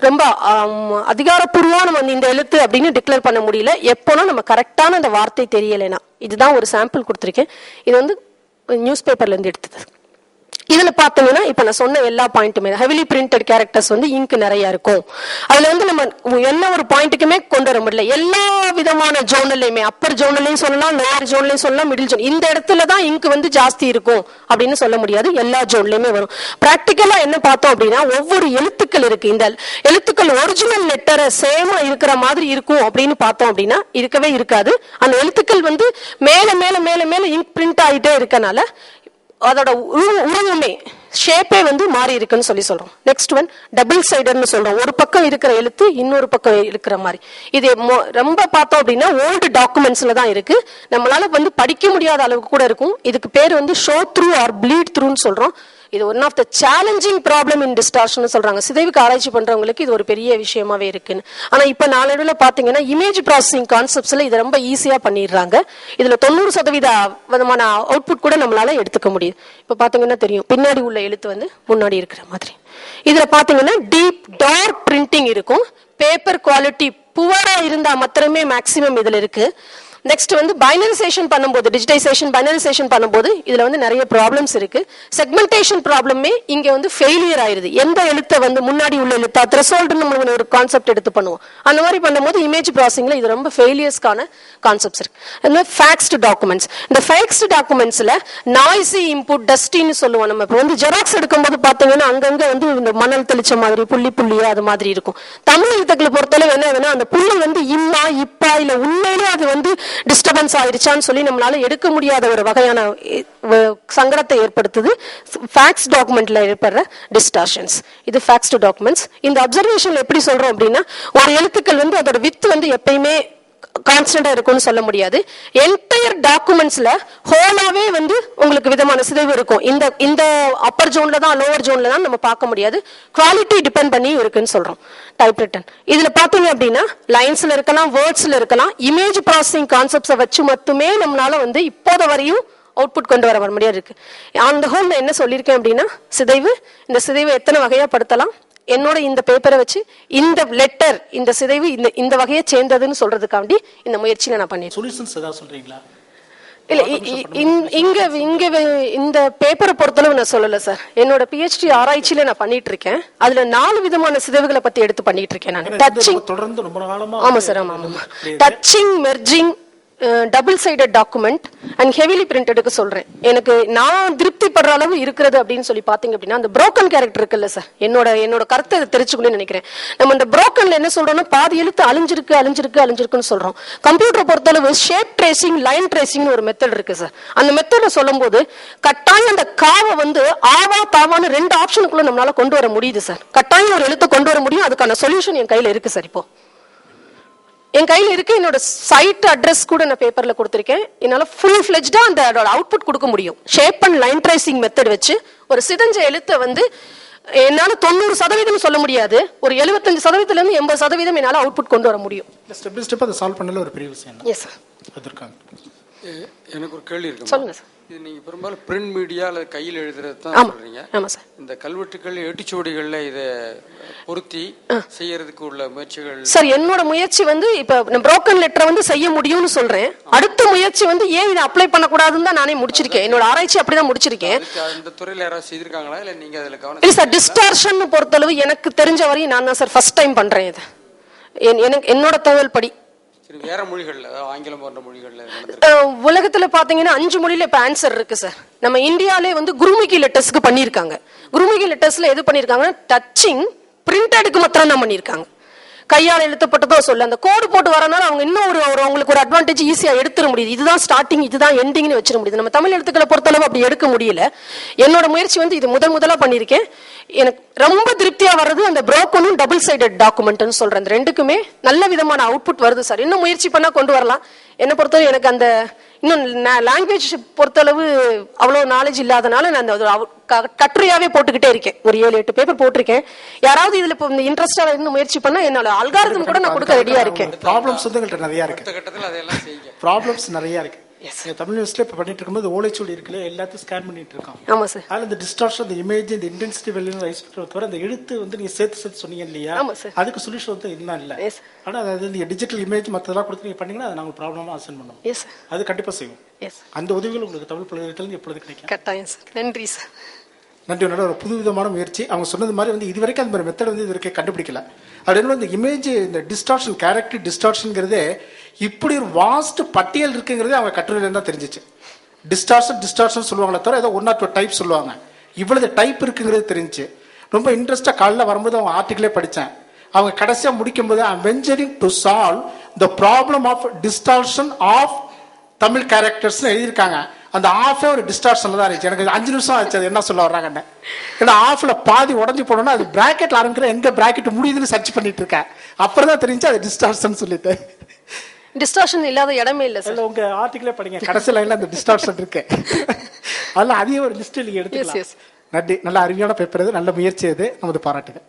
ரொம்ப ஆம், நம்ம வந்து இந்த எழுத்து அப்படின்னு டிக்ளேர் பண்ண முடியல. எப்போனா நம்ம கரெக்டான அந்த வார்த்தை தெரியலைனா. இதுதான் ஒரு சாம்பிள் கொடுத்துருக்கேன். இது வந்து நியூஸ் பேப்பர்லேருந்து எடுத்தது. இதுல பாத்தீங்கன்னா இப்ப நான் சொன்ன எல்லா பாயிண்ட்டுமே ஹெவிலி பிரிண்டட் கேரக்டர்ஸ் வந்து இங்க் நிறைய இருக்கும். அதுல வந்து நம்ம என்ன ஒரு பாயிண்ட்டுக்குமே கொண்டு வர முடியல. எல்லா விதமான ஜோனல்லையுமே அப்பர் ஜோனல்லையும் சொல்லலாம் லோயர் ஜோன்லையும் சொல்லலாம் மிடில் ஜோன் இந்த இடத்துல தான் இங்க் வந்து ஜாஸ்தி இருக்கும் அப்படின்னு சொல்ல முடியாது. எல்லா ஜோன்லயுமே வரும். பிராக்டிக்கலா என்ன பார்த்தோம் அப்படின்னா ஒவ்வொரு எழுத்துக்கள் இருக்கு. இந்த எழுத்துக்கள் ஒரிஜினல் லெட்டரை சேமா இருக்கிற மாதிரி இருக்கும் அப்படின்னு பார்த்தோம் அப்படின்னா இருக்கவே இருக்காது. அந்த எழுத்துக்கள் வந்து மேல மேல மேல மேல இங்க் பிரிண்ட் ஆயிட்டே இருக்கனால அதோட உருவமே ஷேப்பே வந்து மாறி இருக்குன்னு சொல்லி சொல்றோம். நெக்ஸ்ட் ஒன் டபுள் சைடர்னு சொல்றோம். ஒரு பக்கம் இருக்கிற எழுத்து இன்னொரு பக்கம் இருக்கிற மாதிரி. இது மொ- ரொம்ப பார்த்தோம் அப்படின்னா ஓல்டு டாக்குமெண்ட்ஸ்ல தான் இருக்கு. நம்மளால வந்து படிக்க முடியாத அளவுக்கு கூட இருக்கும். இதுக்கு பேர் வந்து ஷோ த்ரூ ஆர் ப்ளீட் த்ரூன்னு சொல்றோம். இது one of the challenging problem in distortion சொல்றாங்க. சிதைவுக்கு ஆராய்ச்சி பண்றவங்களுக்கு இது ஒரு பெரிய விஷயமாவே இருக்குன்னு. ஆனா இப்ப நாளடைவில் பாத்தீங்கன்னா இமேஜ் ப்ராசஸிங் கான்செப்ட்ஸ்ல இது ரொம்ப ஈஸியா பண்ணிடுறாங்க. இதுல தொண்ணூறு சதவீத விதமான அவுட்புட் கூட நம்மளால எடுத்துக்க முடியுது. இப்ப பாத்தீங்கன்னா தெரியும். பின்னாடி உள்ள எழுத்து வந்து முன்னாடி இருக்கிற மாதிரி. இதுல பாத்தீங்கன்னா டீப் டார்க் பிரிண்டிங் இருக்கும். பேப்பர் குவாலிட்டி புவரா இருந்தா மாத்திரமே மேக்சிமம் இதுல இருக்கு. நெக்ஸ்ட் வந்து பைனரைசேஷன் பண்ணும்போது டிஜிட்டைசேஷன் பைனரைசேஷன் பண்ணும்போது இதுல வந்து நிறைய ப்ராப்ளம்ஸ் இருக்கு. செக்மெண்டேஷன் ப்ராப்ளமே இங்க வந்து ஃபெயிலியர் ஆயிருது. எந்த எழுத்தை வந்து முன்னாடி உள்ள எழுத்தா த்ரெசோல்டு நம்ம ஒரு கான்செப்ட் எடுத்து பண்ணுவோம். அந்த மாதிரி பண்ணும்போது இமேஜ் ப்ராசஸிங்ல இது ரொம்ப ஃபெயிலியர்ஸ்க்கான கான்செப்ட்ஸ் இருக்கு. இந்த ஃபேக்ஸ்டு டாக்குமெண்ட்ஸ் இந்த ஃபேக்ஸ்டு டாக்குமெண்ட்ஸ்ல நாய்ஸி இன்புட் டஸ்டின்னு சொல்லுவோம் நம்ம. இப்போ வந்து ஜெராக்ஸ் எடுக்கும்போது பார்த்தீங்கன்னா அங்கங்க வந்து இந்த மணல் தெளிச்ச மாதிரி புள்ளி புள்ளியா அது மாதிரி இருக்கும். தமிழ் எழுத்துக்களை பொறுத்தளவு என்ன ஆகுதுன்னா அந்த புள்ளி வந்து இம்மா இப்பா இல்ல உண்மையிலே அது வந்து டிஸ்டர்பன்ஸ் ஆயிருச்சான்னு சொல்லி நம்மளால எடுக்க முடியாத ஒரு வகையான சங்கடத்தை ஏற்படுத்துது. ஃபேக்ஸ் டாக்குமெண்ட்ல ஏற்படுற டிஸ்டார்ஷன்ஸ் இது ஃபேக்ஸ் டாக்குமெண்ட்ஸ் இந்த அப்சர்வேஷன்ல எப்படி சொல்றோம் அப்படின்னா ஒரு எழுத்துக்கள் வந்து அதோட வித்து வந்து எப்பயுமே கான்ஸ்டன்டா இருக்கும்னு சொல்ல முடியாது. என்டையர் டாக்குமெண்ட்ஸ்ல ஹோலாவே வந்து உங்களுக்கு விதமான சிதைவு இருக்கும். இந்த இந்த அப்பர் ஜோன்ல தான் லோவர் ஜோன்ல தான் நம்ம பார்க்க முடியாது. குவாலிட்டி டிபெண்ட் பண்ணி இருக்குன்னு சொல்றோம். டைப் ரிட்டன் இதுல பாத்தீங்க அப்படின்னா லைன்ஸ்ல இருக்கலாம் வேர்ட்ஸ்ல இருக்கலாம் இமேஜ் ப்ராசஸிங் கான்செப்ட்ஸை வச்சு மட்டுமே நம்மளால வந்து இப்போத வரையும் அவுட்புட் கொண்டு வர வர முடியாது இருக்கு. அந்த ஹோல் நான் என்ன சொல்லியிருக்கேன் அப்படின்னா சிதைவு இந்த சிதைவு எத்தனை வகையா படுத்தலாம்? என்னோட இந்த பேப்பரை வச்சு இந்த லெட்டர் இந்த சிதைவு இந்த இந்த வகையை சேர்ந்ததுன்னு சொல்றதுக்காண்டி இந்த முயற்சியில நான் பண்ணிருக்கேன் சொல்யூஷன்ஸ் ஏதாவது சொல்றீங்களா? இல்ல இங்க இங்க இந்த பேப்பரை பொறுத்தளவு நான் சொல்லல சார் என்னோட பிஹெச்டி ஆராய்ச்சியில நான் பண்ணிட்டு இருக்கேன் அதுல நாலு விதமான சிதைவுகளை பத்தி எடுத்து பண்ணிட்டு இருக்கேன் நான் டச்சிங் தொடர்ந்து ரொம்ப காலமா ஆமா சார் ஆமா ஆமா touching merging double sided document and heavily பிரிண்டடுக்கு சொல்றேன். எனக்கு நான் திருப்திப்படுற அளவு இருக்கிறது அப்படின்னு சொல்லி பாத்தீங்க அப்படின்னா அந்த ப்ரோக்கன் கேரக்டர் இருக்குல்ல சார் என்னோட என்னோட கருத்தை இதை தெரிச்சுக்கணும்னு நினைக்கிறேன். நம்ம இந்த brokenல என்ன சொல்றோம்னா பாதி எழுத்து அழிஞ்சிருக்கு அழிஞ்சிருக்கு அழிஞ்சிருக்குன்னு சொல்றோம். கம்ப்யூட்டர் பொறுத்தளவு ஷேப் ட்ரேசிங் லைன் ட்ரேசிங்னு ஒரு மெத்தட் இருக்கு சார் அந்த மெத்தட சொல்லும்போது கட்டாயம் அந்த காவை வந்து ஆவா தாவான்னு ரெண்டு ஆப்ஷனுக்குள்ள நம்மளால கொண்டு வர முடியுது சார் கட்டாயம் ஒரு எழுத்தை கொண்டு வர முடியும். அதுக்கான சொல்யூஷன் என் கையில இருக்கு சார் இப்போ. என் கையில் இருக்கு. என்னோட சைட் அட்ரஸ் கூட நான் பேப்பரில் கொடுத்திருக்கேன். என்னால ஃபுல் ஃபிளெஜ்டா அந்த அதோட அவுட்புட் கொடுக்க முடியும். Shape and line tracing method வச்சு ஒரு சிதஞ்ச எழுத்தை வந்து என்னால தொண்ணூறு சதவீதம் சொல்ல முடியாது. ஒரு எழுபத்தஞ்சு சதவீதத்துலேருந்து எண்பது சதவீதம் என்னால அவுட்புட் கொண்டு வர முடியும். ஸ்டெப் பை ஸ்டெப் அதை சால்வ் பண்ணல ஒரு பெரிய விஷயம் எஸ் சார் எனக்கு ஒரு கேள்வி இருக்கு சொல்லுங்க சார் இது நீங்க பெரும்பாலும் பிரிண்ட் மீடியா அல்லது கையில் எழுதுறது தான் சொல்றீங்க. ஆமா சார் இந்த கல்வெட்டுகள் ஏட்டுச்சுவடிகள்ல இதை பொருத்தி செய்யறதுக்கு உள்ள முயற்சிகள் சார் என்னோட முயற்சி வந்து இப்ப நான் broken லெட்டரை வந்து செய்ய முடியும்னு சொல்றேன். அடுத்த முயற்சி வந்து ஏன் இதை அப்ளை பண்ணக்கூடாதுன்னு தான் நானே முடிச்சிருக்கேன். என்னோட ஆராய்ச்சி அப்படிதான் முடிச்சிருக்கேன். அந்த துறையில யாராவது செய்திருக்காங்களா? இல்ல நீங்க அதுல கவனம் இல்ல சார் டிஸ்டார்ஷன் பொறுத்தளவு எனக்கு தெரிஞ்ச வரையும் நான் தான் சார் ஃபர்ஸ்ட் டைம் பண்றேன் இது. என்- எனக்கு என்னோட தகவல் படி வேற மொழிகள்ல ஆங்கிலம் போன்ற மொழிகள்ல உலகத்துல பாத்தீங்கன்னா அஞ்சு மொழியில இப்ப ஆன்சர் இருக்கு சார் நம்ம இந்தியாலே வந்து குருமுகி லெட்டர்ஸ்க்கு பண்ணிருக்காங்க குருமுகி லெட்டர்ஸ்ல எது பண்ணியிருக்காங்கன்னா டச்சிங் பிரிண்டடுக்கு மாத்திரம் தான் பண்ணிருக்காங்க கையால் எழுத்தப்பட்டதோ சொல்லு. அந்த கோடு போட்டு வரனால அவங்க இன்னும் ஒரு ஒரு அவங்களுக்கு ஒரு அட்வான்டேஜ் ஈஸியாக எடுத்துட முடியுது. இதுதான் ஸ்டார்டிங் இதுதான் எண்டிங்னு வச்சிட முடியுது. நம்ம தமிழ் எழுத்துக்களை பொறுத்தளவு அப்படி எடுக்க முடியல. என்னோட முயற்சி வந்து இது முதல் முதலாக பண்ணியிருக்கேன். எனக்கு ரொம்ப திருப்தியாக வர்றது அந்த ப்ரோக்கனும் டபுள் சைடட் டாக்குமெண்ட்னு சொல்கிறேன் அந்த ரெண்டுக்குமே நல்ல விதமான அவுட்புட் வருது சார். இன்னும் முயற்சி பண்ணால் கொண்டு வரலாம். என்னை பொறுத்தவரை எனக்கு அந்த இன்னும் லாங்குவேஜ் பொறுத்தளவு அவ்வளவு நாலேஜ் இல்லாதனால நான் அந்த ஒரு அவ- க- கட்டுரையாவே போட்டுக்கிட்டே இருக்கேன். ஒரு ஏழு எட்டு பேப்பர் போட்டிருக்கேன். யாராவது இதுல இப்போ இன்ட்ரெஸ்டா இருந்து முயற்சி பண்ணா என்னோட அல்காரதம் கூட நான் கொடுக்க ரெடியா இருக்கேன். ப்ராப்ளம்ஸ் வந்து நிறைய இருக்கு. ப்ராப்ளம்ஸ் நிறைய இருக்கு. Yes. நீங்க தமிழ் நியூஸ்ல இப்ப பண்ணிட்டு இருக்கும்போது ஓலைச்சுவடி இருக்குல்ல எல்லாத்தையும் ஸ்கேன் பண்ணிட்டு இருக்கோம் ஆமா சார் அதில் இந்த டிஸ்டார்ஷன் இந்த இமேஜ் இந்த இன்டென்சிட்டி வெளியும் ரைஸ் பண்ணுறது தவிர அந்த எழுத்து வந்து நீங்க சேர்த்து சேர்த்து சொன்னீங்க இல்லையா? ஆமா சார். அதுக்கு சொல்யூஷன் வந்து இன்னும் இல்லை. Yes. ஆனா அது நீங்க டிஜிட்டல் இமேஜ் மற்றதெல்லாம் கொடுத்து நீங்க பண்ணீங்கன்னா அதை நாங்கள் ப்ராப்ளமாக அசன் பண்ணுவோம். எஸ் சார் அது கண்டிப்பா செய்வோம். எஸ் அந்த உதவிகள் உங்களுக்கு தமிழ் பல்கலைக்கழகத்தில் எப்பொழுது கிடைக்கும்? கட்டாயம் சார் நன்றி சார் நன்றி நல்ல ஒரு புதுவிதமான முயற்சி. அவங்க சொன்னது மாதிரி வந்து இது வரைக்கும் அந்த மாதிரி மெத்தட் வந்து இது வரைக்கும் கண்டுபிடிக்கல அப்படின்னு இந்த இமேஜ் இந்த டிஸ்டார்ஷன் கேரக்டர் டிஸ்டார்ஷன்ங்கிறதே இப்படி ஒரு வாஸ்ட் பட்டியல் இருக்குங்கிறதே அவங்க கட்டுரையிலேருந்து தான் தெரிஞ்சிச்சு. டிஸ்டார்ஷன் டிஸ்டார்ஷன் சொல்லுவாங்களே தவிர ஏதோ ஒன் ஆர் டூ டைப் சொல்லுவாங்க. இவ்வளவு டைப் இருக்குங்கிறது தெரிஞ்சுச்சு. ரொம்ப இன்ட்ரெஸ்டாக காலைல வரும்போது அவங்க ஆர்டிகிளே படித்தேன் அவங்க கடைசியாக முடிக்கும்போது I venturing to solve the problem of distortion of Tamil கேரக்டர்ஸ்னு எழுதியிருக்காங்க. அந்த ஆஃபே ஒரு டிஸ்டார்ஷன்ல தான் இருந்துச்சு. எனக்கு அஞ்சு நிமிஷம் ஆச்சு அது என்ன சொல்ல வர்றாங்கன்னு. ஏன்னா ஆஃப்ல பாதி உடஞ்சி போனோம்னா அது பிராக்கெட்ல ஆரம்பிக்கிற எங்க பிராக்கெட் முடியுதுன்னு சர்ச் பண்ணிட்டு இருக்கேன். அப்புறம் தான் தெரிஞ்சு அது டிஸ்டார்ஷன் சொல்லிட்டு. டிஸ்டார்ஷன் இல்லாத இடமே இல்லை சார் உங்க ஆர்டிகிளே படிங்க. கடைசி லைன்ல அந்த டிஸ்டார்ஷன் இருக்கு. அதெல்லாம் அதையும் ஒரு லிஸ்ட் yes. நன்றி. நல்ல அருமையான பேப்பர் இது. நல்ல முயற்சி இது. நமது பாராட்டுகள்.